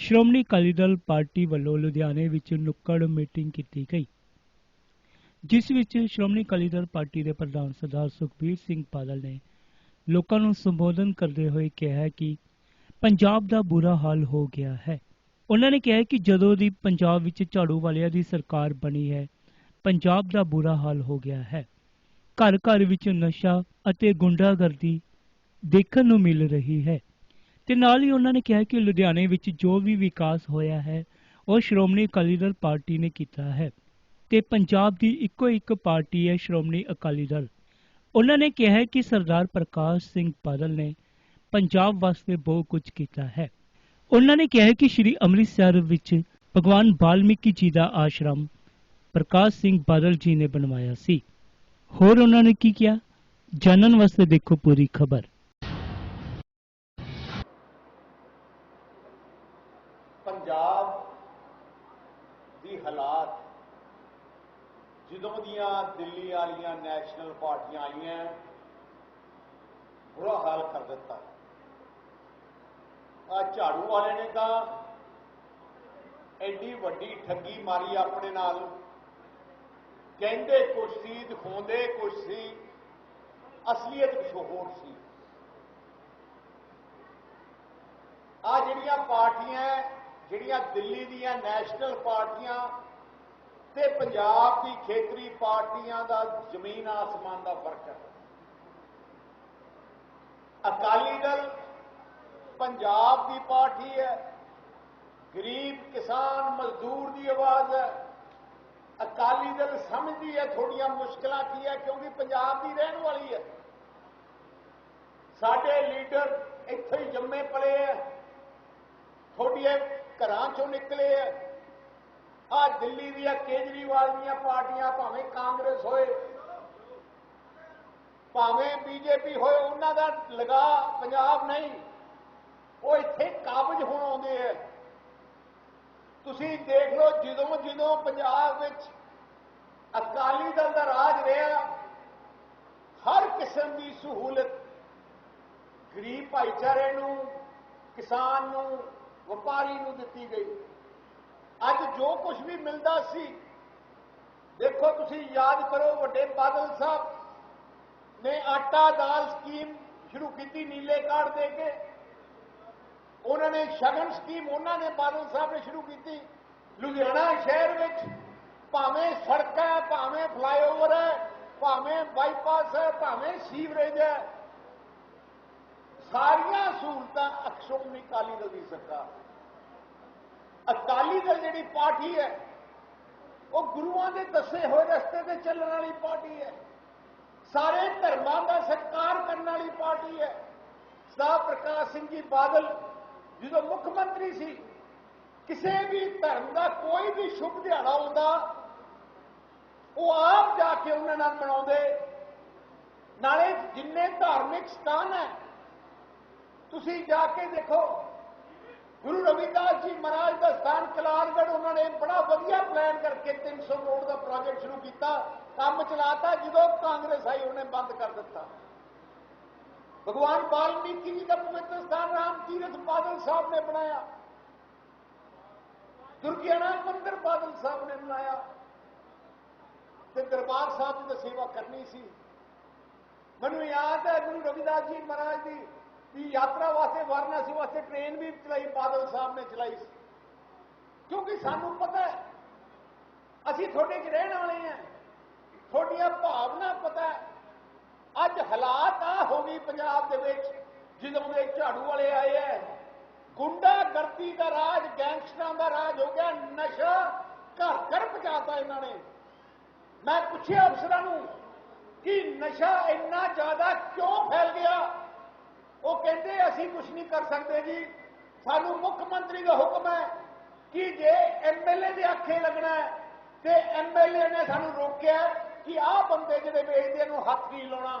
Shiromani Akali Dal party ਵੱਲੋਂ ਲੁਧਿਆਣੇ ਵਿੱਚ ਨੁੱਕੜ ਮੀਟਿੰਗ ਕੀਤੀ ਗਈ, ਜਿਸ ਵਿੱਚ ਸ਼੍ਰੋਮਣੀ ਅਕਾਲੀ ਦਲ ਪਾਰਟੀ ਦੇ ਪ੍ਰਧਾਨ ਸਰਦਾਰ ਸੁਖਬੀਰ ਸਿੰਘ ਬਾਦਲ ਨੇ ਲੋਕਾਂ ਨੂੰ ਸੰਬੋਧਨ ਕਰਦੇ ਹੋਏ ਕਿਹਾ ਕਿ ਪੰਜਾਬ ਦਾ ਬੁਰਾ ਹਾਲ ਹੋ ਗਿਆ ਹੈ। ਉਹਨਾਂ ਨੇ ਕਿਹਾ ਕਿ ਜਦੋਂ ਦੀ ਪੰਜਾਬ ਵਿੱਚ ਝਾੜੂ ਵਾਲਿਆਂ ਦੀ ਸਰਕਾਰ ਬਣੀ ਹੈ, ਪੰਜਾਬ ਦਾ ਬੁਰਾ ਹਾਲ ਹੋ ਗਿਆ ਹੈ। ਘਰ ਘਰ ਵਿੱਚ ਨਸ਼ਾ ਅਤੇ ਗੁੰਡਾਗਰਦੀ ਦੇਖਣ ਨੂੰ ਮਿਲ ਰਹੀ ਹੈ। ਤੇ ਨਾਲ ਹੀ ਉਹਨਾਂ ਨੇ ਕਿਹਾ ਕਿ ਲੁਧਿਆਣੇ ਵਿੱਚ ਜੋ ਵੀ ਵਿਕਾਸ ਹੋਇਆ ਹੈ, ਉਹ ਸ਼੍ਰੋਮਣੀ ਅਕਾਲੀ ਦਲ ਪਾਰਟੀ ਨੇ ਕੀਤਾ ਹੈ ਤੇ ਪੰਜਾਬ ਦੀ ਇੱਕੋ ਇੱਕ ਪਾਰਟੀ ਹੈ ਸ਼੍ਰੋਮਣੀ ਅਕਾਲੀ ਦਲ। ਉਹਨਾਂ ਨੇ ਕਿਹਾ ਕਿ ਸਰਦਾਰ ਪ੍ਰਕਾਸ਼ ਸਿੰਘ ਬਾਦਲ ਨੇ ਪੰਜਾਬ ਵਾਸਤੇ ਬਹੁਤ ਕੁਝ ਕੀਤਾ ਹੈ। ਉਹਨਾਂ ਨੇ ਕਿਹਾ ਕਿ ਸ਼੍ਰੀ ਅੰਮ੍ਰਿਤਸਰ ਵਿੱਚ ਭਗਵਾਨ ਵਾਲਮੀਕੀ ਜੀ ਦਾ ਆਸ਼ਰਮ ਪ੍ਰਕਾਸ਼ ਸਿੰਘ ਬਾਦਲ ਜੀ ਨੇ ਬਣਵਾਇਆ ਸੀ। ਹੋਰ ਉਹਨਾਂ ਨੇ ਕੀ ਕਿਹਾ? ਜਾਣਨ ਵਾਸਤੇ ਦੇਖੋ ਪੂਰੀ ਖਬਰ ਪੰਜਾਬ ਦੀ ਹਾਲਾਤ ਜਦੋਂ ਦੀਆਂ ਦਿੱਲੀ ਵਾਲੀਆਂ ਨੈਸ਼ਨਲ ਪਾਰਟੀਆਂ ਆਈਆਂ ਬੁਰਾ ਹਾਲ ਕਰ ਦਿੱਤਾ। ਆ ਝਾੜੂ ਵਾਲੇ ਨੇ ਤਾਂ ਐਡੀ ਵੱਡੀ ਠੱਗੀ ਮਾਰੀ ਆਪਣੇ ਨਾਲ। ਕਹਿੰਦੇ, ਕੁਛ ਸੀ, ਦਿਖਾਉਂਦੇ, ਕੁਛ ਸੀ। ਅਸਲੀਅਤ ਕੁਛ ਹੋਰ ਸੀ। ਆ ਜਿਹੜੀਆਂ ਪਾਰਟੀਆਂ, ਜਿਹੜੀਆਂ ਦਿੱਲੀ ਦੀਆਂ ਨੈਸ਼ਨਲ ਪਾਰਟੀਆਂ ਤੇ ਪੰਜਾਬ ਦੀ ਖੇਤਰੀ ਪਾਰਟੀਆਂ ਦਾ ਜ਼ਮੀਨ ਆਸਮਾਨ ਦਾ ਫ਼ਰਕ ਹੈ। ਅਕਾਲੀ ਦਲ ਪੰਜਾਬ ਦੀ ਪਾਰਟੀ ਹੈ, ਗਰੀਬ ਕਿਸਾਨ ਮਜ਼ਦੂਰ ਦੀ ਆਵਾਜ਼ ਹੈ। ਅਕਾਲੀ ਦਲ ਸਮਝਦੀ ਹੈ ਥੋੜੀਆਂ ਮੁਸ਼ਕਲਾਂ ਕੀ ਹੈ, ਕਿਉਂਕਿ ਪੰਜਾਬ ਦੀ ਰਹਿਣ ਵਾਲੀ ਹੈ। ਸਾਡੇ ਲੀਡਰ ਇੱਥੇ ਹੀ ਜੰਮੇ ਪਲੇ ਹੈ। ਥੋੜੀਏ ਘਰਾਂ ਚੋਂ ਨਿਕਲੇ ਆ ਆ ਦਿੱਲੀ ਦੀਆਂ ਕੇਜਰੀਵਾਲ ਦੀਆਂ ਪਾਰਟੀਆਂ ਭਾਵੇਂ ਕਾਂਗਰਸ ਹੋਏ ਭਾਵੇਂ ਬੀਜੇਪੀ ਹੋਏ, ਉਹਨਾਂ ਦਾ ਲਗਾ ਪੰਜਾਬ ਨਹੀਂ। ਉਹ ਇੱਥੇ ਕਾਬਜ ਹੋਣ ਆਉਂਦੇ ਆ। ਤੁਸੀਂ ਦੇਖ ਲਓ, ਜਦੋਂ ਜਦੋਂ ਪੰਜਾਬ ਵਿੱਚ ਅਕਾਲੀ ਦਲ ਦਾ ਰਾਜ ਰਿਹਾ, ਹਰ ਕਿਸਮ ਦੀ ਸਹੂਲਤ, ਗਰੀਬ ਭਾਈਚਾਰੇ ਨੂੰ, ਕਿਸਾਨ ਨੂੰ, ਵਪਾਰੀ ਨੂੰ ਦਿੱਤੀ ਗਈ। ਅੱਜ ਜੋ ਕੁਝ ਵੀ ਮਿਲਦਾ ਸੀ, ਦੇਖੋ ਤੁਸੀਂ ਯਾਦ ਕਰੋ ਵੱਡੇ ਬਾਦਲ ਸਾਹਿਬ ਨੇ ਆਟਾ ਦਾਲ ਸਕੀਮ ਸ਼ੁਰੂ ਕੀਤੀ ਨੀਲੇ ਕਾਰਡ ਦੇ ਕੇ। ਉਹਨਾਂ ਨੇ ਸ਼ਗਨ ਸਕੀਮ ਉਹਨਾਂ ਨੇ ਬਾਦਲ ਸਾਹਿਬ ਨੇ ਸ਼ੁਰੂ ਕੀਤੀ। ਲੁਧਿਆਣਾ ਸ਼ਹਿਰ ਵਿੱਚ ਭਾਵੇਂ ਸੜਕ ਹੈ, ਭਾਵੇਂ ਫਲਾਈਓਵਰ ਹੈ, ਭਾਵੇਂ ਬਾਈਪਾਸ ਹੈ, ਭਾਵੇਂ ਸੀਵਰੇਜ ਹੈ, ਸਾਰੀਆਂ ਸਹੂਲਤਾਂ ਅਕਸ਼ੋਮਣੀ ਅਕਾਲੀ ਦਲ ਦੀ ਸਰਕਾਰ ਅਕਾਲੀ ਦਲ ਜਿਹੜੀ ਪਾਰਟੀ ਹੈ, ਉਹ ਗੁਰੂਆਂ ਦੇ ਦੱਸੇ ਹੋਏ ਰਸਤੇ ਤੇ ਚੱਲਣ ਵਾਲੀ ਪਾਰਟੀ ਹੈ। ਸਾਰੇ ਧਰਮਾਂ ਦਾ ਸਤਿਕਾਰ ਕਰਨ ਵਾਲੀ ਪਾਰਟੀ ਹੈ। ਸਰਦਾਰ ਪ੍ਰਕਾਸ਼ ਸਿੰਘ ਜੀ ਬਾਦਲ, ਜਦੋਂ ਮੁੱਖ ਮੰਤਰੀ ਸੀ, ਕਿਸੇ ਵੀ ਧਰਮ ਦਾ ਕੋਈ ਵੀ ਸ਼ੁਭ ਦਿਹਾੜਾ ਹੁੰਦਾ, ਉਹ ਆਪ ਜਾ ਕੇ ਉਹਨਾਂ ਨਾਲ ਮਨਾਉਂਦੇ। ਨਾਲੇ ਜਿੰਨੇ ਧਾਰਮਿਕ ਸਥਾਨ ਹੈ, ਤੁਸੀਂ ਜਾ ਕੇ ਦੇਖੋ ਗੁਰੂ ਰਵਿਦਾਸ ਜੀ ਮਹਾਰਾਜ ਦਾ ਸਥਾਨ ਕਲਾਲਗੜ ਉਹਨਾਂ ਨੇ ਬੜਾ ਵਧੀਆ ਪਲਾਨ ਕਰਕੇ 300 ਕਰੋੜ ਦਾ ਪ੍ਰੋਜੈਕਟ ਸ਼ੁਰੂ ਕੀਤਾ। ਕੰਮ ਚਲਾਤਾ, ਜਦੋਂ ਕਾਂਗਰਸ ਆਈ, ਉਹਨੇ ਬੰਦ ਕਰ ਦਿੱਤਾ। ਭਗਵਾਨ ਵਾਲਮੀਕੀ ਜੀ ਦਾ ਪਵਿੱਤਰ ਸਥਾਨ ਰਾਮ ਤੀਰਥ ਬਾਦਲ ਸਾਹਿਬ ਨੇ ਬਣਾਇਆ। ਦੁਰਗਿਆਣਾ ਮੰਦਿਰ ਬਾਦਲ ਸਾਹਿਬ ਨੇ ਬਣਾਇਆ। ਤੇ ਦਰਬਾਰ ਸਾਹਿਬ ਦੀ ਤਾਂ ਸੇਵਾ ਕਰਨੀ ਸੀ। ਮੈਨੂੰ ਯਾਦ ਹੈ, ਗੁਰੂ ਰਵਿਦਾਸ ਜੀ ਮਹਾਰਾਜ ਦੀ ਦੀ ਯਾਤਰਾ ਵਾਸਤੇ ਵਾਰਨਾਸੀ ਵਾਸਤੇ ਟ੍ਰੇਨ ਵੀ ਚਲਾਈ, ਬਾਦਲ ਸਾਹਿਬ ਨੇ ਚਲਾਈ ਸੀ। ਕਿਉਂਕਿ ਸਾਨੂੰ ਪਤਾ ਹੈ, ਅਸੀਂ ਤੁਹਾਡੇ 'ਚ ਰਹਿਣ ਵਾਲੇ ਹਾਂ। ਤੁਹਾਡੀਆਂ ਭਾਵਨਾ ਪਤਾ ਹੈ। ਅੱਜ ਹਾਲਾਤ ਆ ਹੋ ਗਈ ਪੰਜਾਬ ਦੇ ਵਿੱਚ, ਜਦੋਂ ਦੇ ਝਾੜੂ ਵਾਲੇ ਆਏ ਐ ਗੁੰਡਾਗਰਦੀ ਦਾ ਰਾਜ, ਗੈਂਗਸਟਰਾਂ ਦਾ ਰਾਜ ਹੋ ਗਿਆ, ਨਸ਼ਾ ਘਰ ਘਰ ਪਹੁੰਚਾਤਾ ਇਹਨਾਂ ਨੇ। ਮੈਂ ਪੁੱਛਿਆ ਅਫਸਰਾਂ ਨੂੰ ਕਿ ਨਸ਼ਾ ਇੰਨਾ ਜ਼ਿਆਦਾ ਕਿਉਂ ਫੈਲ ਗਿਆ? ਅਸੀਂ ਕੁਝ ਨਹੀਂ ਕਰ ਸਕਦੇ ਜੀ। ਸਾਨੂੰ ਮੁੱਖ ਮੰਤਰੀ ਦਾ ਹੁਕਮ ਹੈ ਕਿ ਜੇ ਐਮਐਲਏ ਦੇ ਅੱਖੇ ਲੱਗਣਾ ਤੇ ਐਮਐਲਏ ਨੇ ਸਾਨੂੰ ਰੋਕਿਆ ਕਿ ਆਹ ਬੰਦੇ ਜਿਹੜੇ ਵੇਚਦੇ ਨੂੰ ਹੱਥ ਨਹੀਂ ਲਾਉਣਾ।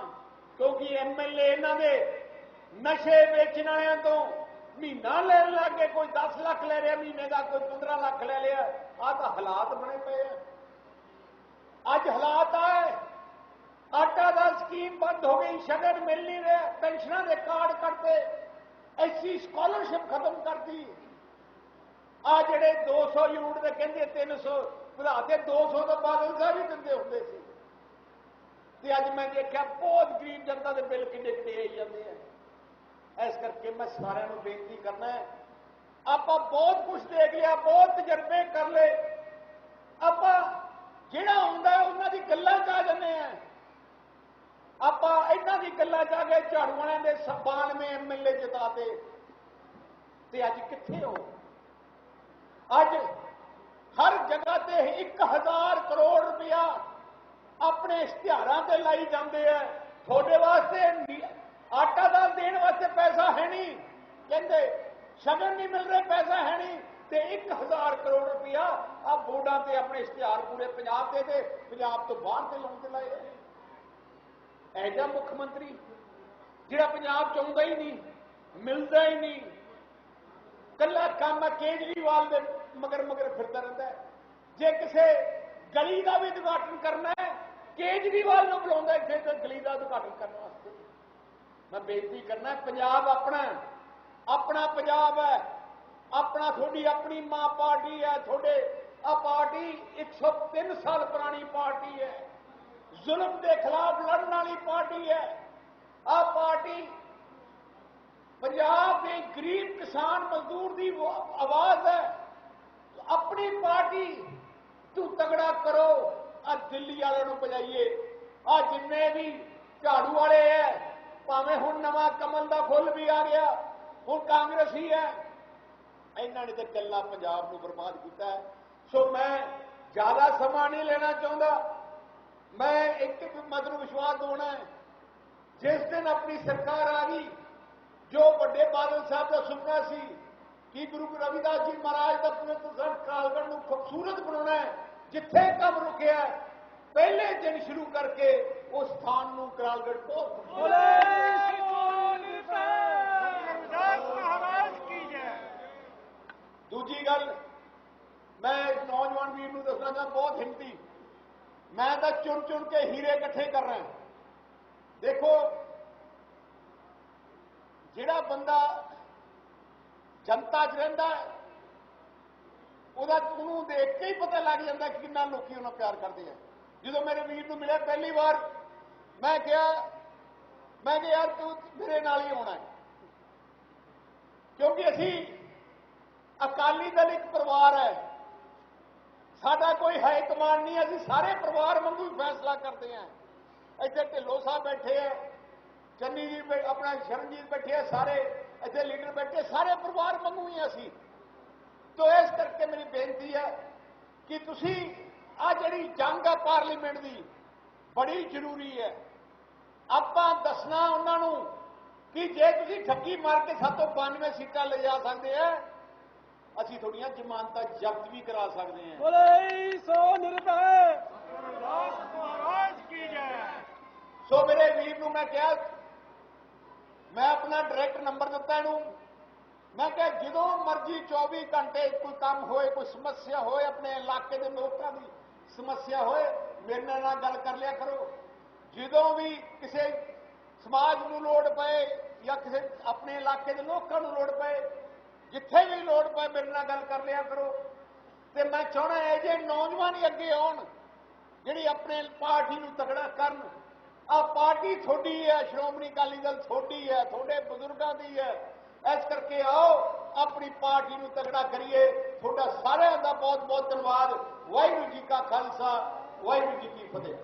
ਕਿਉਂਕਿ ਐਮਐਲਏ ਇਹਨਾਂ ਦੇ ਨਸ਼ੇ ਵੇਚਣ ਵਾਲਿਆਂ ਤੋਂ ਮਹੀਨਾ ਲੈਣ ਲੱਗ ਗਏ, ਕੋਈ 10 ਲੱਖ ਲੈ ਰਿਹਾ, ਮਹੀਨੇ ਦਾ ਕੋਈ 15 ਲੱਖ ਲੈ ਲਿਆ। ਆਹ ਤਾਂ ਹਾਲਾਤ ਬਣੇ ਪਏ ਆ। ਅੱਜ ਹਾਲਾਤ ਆਏ ਆਟਾ ਦਾ ਸਕੀਮ ਬੰਦ ਹੋ ਗਈ, ਸ਼ਗਨ ਮਿਲ ਨਹੀਂ ਰਿਹਾ, ਪੈਨਸ਼ਨਾਂ ਦੇ ਕਾਰਡ ਕੱਟਦੇ ਐਸੀ ਸਕਾਲਰਸ਼ਿਪ ਖਤਮ ਕਰਤੀ ਆ ਜਿਹੜੇ 200 ਯੂਨਿਟ ਦੇ ਕਹਿੰਦੇ 300 ਵਧਾ ਕੇ 200 ਤੋਂ ਬਾਦਲ ਸਾਹਿਬ ਹੀ ਦਿੰਦੇ ਹੁੰਦੇ ਸੀ ਤੇ ਅੱਜ ਮੈਂ ਦੇਖਿਆ ਬਹੁਤ ਗਰੀਬ ਜਨਤਾ ਦੇ ਬਿੱਲ ਕਿੰਨੇ ਕਿੰਨੇ ਆਈ ਜਾਂਦੇ ਆ ਇਸ ਕਰਕੇ ਮੈਂ ਸਾਰਿਆਂ ਨੂੰ ਬੇਨਤੀ ਕਰਨਾ ਹੈ ਆਪਾਂ ਬਹੁਤ ਕੁਝ ਦੇਖ ਲਿਆ ਬਹੁਤ ਤਜਰਬੇ ਕਰ ਲਏ ਆਪਾਂ ਜਿਹੜਾ ਆਉਂਦਾ ਹੈ ਉਹਨਾਂ ਦੀ ਗੱਲਾਂ 'ਚ ਆ ਜਾਂਦੇ ਆ ਆਪਾਂ ਇਹਨਾਂ ਦੀ ਗੱਲਾਂ 'ਚ ਆ ਗਏ ਝਾੜੂ ਵਾਲਿਆਂ ਦੇ 92 ਐਮਐਲਏ ਜਿਤਾਤੇ ਤੇ ਅੱਜ ਕਿੱਥੇ ਹੋ ਅੱਜ ਹਰ ਜਗ੍ਹਾ ਤੇ 1000 ਕਰੋੜ ਰੁਪਇਆ ਆਪਣੇ ਇਸ਼ਤਿਹਾਰਾਂ ਤੇ ਲਾਈ ਜਾਂਦੇ ਆ ਤੁਹਾਡੇ ਵਾਸਤੇ ਨੀ- ਆਟਾ ਦਾਲ ਦੇਣ ਵਾਸਤੇ ਪੈਸਾ ਹੈ ਨਹੀਂ ਕਹਿੰਦੇ ਸ਼ਗਨ ਨਹੀਂ ਮਿਲ ਰਿਹਾ ਪੈਸਾ ਹੈ ਨਹੀਂ ਤੇ 1000 ਕਰੋੜ ਰੁਪਇਆ ਆ ਬੋਰਡਾਂ ਤੇ ਆਪਣੇ ਇਸ਼ਤਿਹਾਰ ਪੂਰੇ ਪੰਜਾਬ ਦੇ ਤੇ ਪੰਜਾਬ ਤੋਂ ਬਾਹਰ ਤੇ ਲਾਉਣ ਤੇ ਲਾਏ ਆ ਐਜਾ ਮੁੱਖ ਮੰਤਰੀ ਜਿਹੜਾ ਪੰਜਾਬ ਚ ਆਉਂਦਾ ਹੀ ਨਹੀਂ, ਮਿਲਦਾ ਹੀ ਨਹੀਂ। ਕੱਲਾ ਕੰਮ ਕੇਜਰੀਵਾਲ ਦੇ ਮਗਰ ਮਗਰ ਫਿਰਦਾ ਰਹਿੰਦਾ ਹੈ। ਜੇ ਕਿਸੇ ਗਲੀ ਦਾ ਵੀ ਉਦਘਾਟਨ ਕਰਨਾ ਹੈ, ਕੇਜਰੀਵਾਲ ਨੂੰ ਬੁਲਾਉਂਦਾ ਇੱਥੇ ਤੇ ਗਲੀ ਦਾ ਉਦਘਾਟਨ ਕਰਨ ਵਾਸਤੇ। ਮੈਂ ਬੇਨਤੀ ਕਰਨਾ ਪੰਜਾਬ ਆਪਣਾ ਆਪਣਾ ਪੰਜਾਬ ਹੈ। ਆਪਣਾ ਤੁਹਾਡੀ ਆਪਣੀ ਮਾਂ ਪਾਰਟੀ ਹੈ, ਤੁਹਾਡੇ ਆ ਪਾਰਟੀ 103 ਸਾਲ ਪੁਰਾਣੀ ਪਾਰਟੀ ਹੈ। ਜ਼ੁਲਮ ਦੇ ਖਿਲਾਫ ਲੜਨ ਵਾਲੀ ਪਾਰਟੀ ਹੈ। ਆ ਪਾਰਟੀ ਪੰਜਾਬ ਦੇ ਗਰੀਬ ਕਿਸਾਨ ਮਜ਼ਦੂਰ ਦੀ ਆਵਾਜ਼ ਹੈ। ਆਪਣੀ ਪਾਰਟੀ ਤੂੰ ਤਗੜਾ ਕਰੋ। ਆ ਦਿੱਲੀ ਵਾਲਿਆਂ ਨੂੰ ਬਜਾਈਏ ਆ ਜਿੰਨੇ ਵੀ ਝਾੜੂ ਵਾਲੇ ਐ, ਭਾਵੇਂ ਹੁਣ ਨਵਾਂ ਕਮਲ ਦਾ ਫੁੱਲ ਵੀ ਆ ਗਿਆ, ਹੁਣ ਕਾਂਗਰਸੀ ਹੈ ਇਹਨਾਂ ਨੇ ਤਾਂ ਕੱਲਾ ਪੰਜਾਬ ਨੂੰ ਬਰਬਾਦ ਕੀਤਾ ਸੋ ਮੈਂ ਜ਼ਿਆਦਾ ਸਮਾਂ ਨਹੀਂ ਲੈਣਾ ਚਾਹੁੰਦਾ। ਮੈਂ ਇੱਕ ਮਤ ਨੂੰ ਵਿਸ਼ਵਾਸ ਦਿਵਾਉਣਾ ਹੈ ਜਿਸ ਦਿਨ ਆਪਣੀ ਸਰਕਾਰ ਆ ਗਈ ਜੋ ਵੱਡੇ ਬਾਦਲ ਸਾਹਿਬ ਦਾ ਸੁਪਨਾ ਸੀ ਕਿ ਗੁਰੂ ਰਵਿਦਾਸ ਜੀ ਮਹਾਰਾਜ ਦਾ ਪਵਿੱਤਰ ਸਥਾਨ ਕਾਲਗੜ੍ਹ ਨੂੰ ਖੂਬਸੂਰਤ ਬਣਾਉਣਾ ਹੈ ਜਿੱਥੇ ਕੰਮ ਰੁਕਿਆ ਪਹਿਲੇ ਦਿਨ ਸ਼ੁਰੂ ਕਰਕੇ ਉਸ ਸਥਾਨ ਨੂੰ ਕਾਲਗੜ੍ਹ ਬਹੁਤ ਦੂਜੀ ਗੱਲ ਮੈਂ ਇਸ ਨੌਜਵਾਨ ਵੀਰ ਨੂੰ ਦੱਸਣਾ ਚਾਹਾਂ ਬਹੁਤ ਹਿੰਮਤੀ। ਮੈਂ ਤਾਂ ਚੁਣ ਚੁਣ ਕੇ ਹੀਰੇ ਇਕੱਠੇ ਕਰ ਰਿਹਾ ਦੇਖੋ, ਜਿਹੜਾ ਬੰਦਾ ਜਨਤਾ 'ਚ ਰਹਿੰਦਾ ਉਹਦਾ ਉਹਨੂੰ ਦੇਖ ਕੇ ਹੀ ਪਤਾ ਲੱਗ ਜਾਂਦਾ ਕਿ ਕਿੰਨਾ ਲੋਕੀ ਉਹਨਾਂ ਪਿਆਰ ਕਰਦੇ ਆ। ਜਦੋਂ ਮੇਰੇ ਵੀਰ ਨੂੰ ਮਿਲਿਆ ਪਹਿਲੀ ਵਾਰ, ਮੈਂ ਕਿਹਾ ਮੈਂ ਕਿਹਾ, ਯਾਰ ਤੂੰ ਮੇਰੇ ਨਾਲ ਹੀ ਆਉਣਾ ਕਿਉਂਕਿ ਅਸੀਂ ਅਕਾਲੀ ਦਲ ਇੱਕ ਪਰਿਵਾਰ ਹੈ। ਸਾਡਾ ਕੋਈ ਹਾਈ ਕਮਾਂਡ ਨਹੀਂ, ਅਸੀਂ ਸਾਰੇ ਪਰਿਵਾਰ ਵਾਂਗੂ ਹੀ ਫੈਸਲਾ ਕਰਦੇ ਹਾਂ। ਇੱਥੇ ਢਿੱਲੋਂ ਸਾਹਿਬ ਬੈਠੇ ਆ ਚੰਨੀ ਜੀ ਆਪਣਾ ਸ਼ਰਨਜੀਤ ਬੈਠੇ ਆ ਸਾਰੇ ਇੱਥੇ ਲੀਡਰ ਬੈਠੇ ਸਾਰੇ ਪਰਿਵਾਰ ਵਾਂਗੂ ਹੀ ਅਸੀਂ। ਤੋ ਇਸ ਕਰਕੇ ਮੇਰੀ ਬੇਨਤੀ ਹੈ ਕਿ ਤੁਸੀਂ ਆ ਜਿਹੜੀ ਜੰਗ ਆ ਪਾਰਲੀਮੈਂਟ ਦੀ ਬੜੀ ਜ਼ਰੂਰੀ ਹੈ। ਆਪਾਂ ਦੱਸਣਾ ਉਹਨਾਂ ਨੂੰ ਕਿ ਜੇ ਤੁਸੀਂ ਠੱਗੀ ਮਾਰ ਕੇ ਸਾਤੋਂ 92 ਸੀਟਾਂ ਲੈ ਜਾ ਸਕਦੇ ਆ ਅਸੀਂ ਤੁਹਾਡੀਆਂ ਜ਼ਮਾਨਤਾਂ ਜ਼ਬਤ ਵੀ ਕਰਾ ਸਕਦੇ ਹਾਂ ਬੋਲੇ ਸੋ ਨਿਰਭੈ। ਸੋ ਮੇਰੇ ਵੀਰ ਨੂੰ ਮੈਂ ਕਿਹਾ, ਮੈਂ ਆਪਣਾ ਡਾਇਰੈਕਟ ਨੰਬਰ ਦਿੱਤਾ ਇਹਨੂੰ। ਮੈਂ ਕਿਹਾ, ਜਦੋਂ ਮਰਜ਼ੀ 24 ਘੰਟੇ ਕੋਈ ਕੰਮ ਹੋਏ, ਕੋਈ ਸਮੱਸਿਆ ਹੋਏ, ਆਪਣੇ ਇਲਾਕੇ ਦੇ ਲੋਕਾਂ ਦੀ ਸਮੱਸਿਆ ਹੋਏ, ਮੇਰੇ ਨਾਲ ਗੱਲ ਕਰ ਲਿਆ ਕਰੋ। ਜਦੋਂ ਵੀ ਕਿਸੇ ਸਮਾਜ ਨੂੰ ਲੋੜ ਪਏ ਜਾਂ ਕਿਸੇ ਆਪਣੇ ਇਲਾਕੇ ਦੇ ਲੋਕਾਂ ਨੂੰ ਲੋੜ ਪਏ, ਜਿੱਥੇ ਵੀ ਲੋੜ ਪਏ, ਮੇਰੇ ਨਾਲ ਗੱਲ ਕਰ ਲਿਆ ਕਰੋ। ਤੇ ਮੈਂ ਚਾਹਣਾ ਹੈ ਜੇ ਨੌਜਵਾਨ ਹੀ ਅੱਗੇ ਆਉਣ, ਜਿਹੜੀ ਆਪਣੇ ਪਾਰਟੀ ਨੂੰ ਤਗੜਾ ਕਰਨ। ਆ ਪਾਰਟੀ ਤੁਹਾਡੀ ਹੈ ਸ਼੍ਰੋਮਣੀ ਅਕਾਲੀ ਦਲ ਤੁਹਾਡੀ ਹੈ ਤੁਹਾਡੇ ਬਜ਼ੁਰਗਾਂ ਦੀ ਹੈ ਇਸ ਕਰਕੇ ਆਓ ਆਪਣੀ ਪਾਰਟੀ ਨੂੰ ਤਗੜਾ ਕਰੀਏ ਤੁਹਾਡਾ ਸਾਰਿਆਂ ਦਾ ਬਹੁਤ ਬਹੁਤ ਧੰਨਵਾਦ ਵਾਹਿਗੁਰੂ ਜੀ ਕਾ ਖਾਲਸਾ ਵਾਹਿਗੁਰੂ ਜੀ ਕੀ ਫਤਿਹ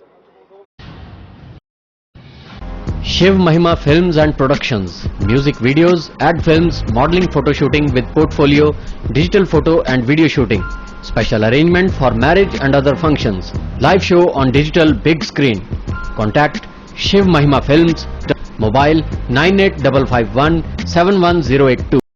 Shiv Mahima Films and Productions. Music videos, ad films, modeling photo shooting with portfolio, digital photo and video shooting. Special arrangement for marriage and other functions. Live show on digital big screen. Contact Shiv Mahima Films. Mobile 98551 71082.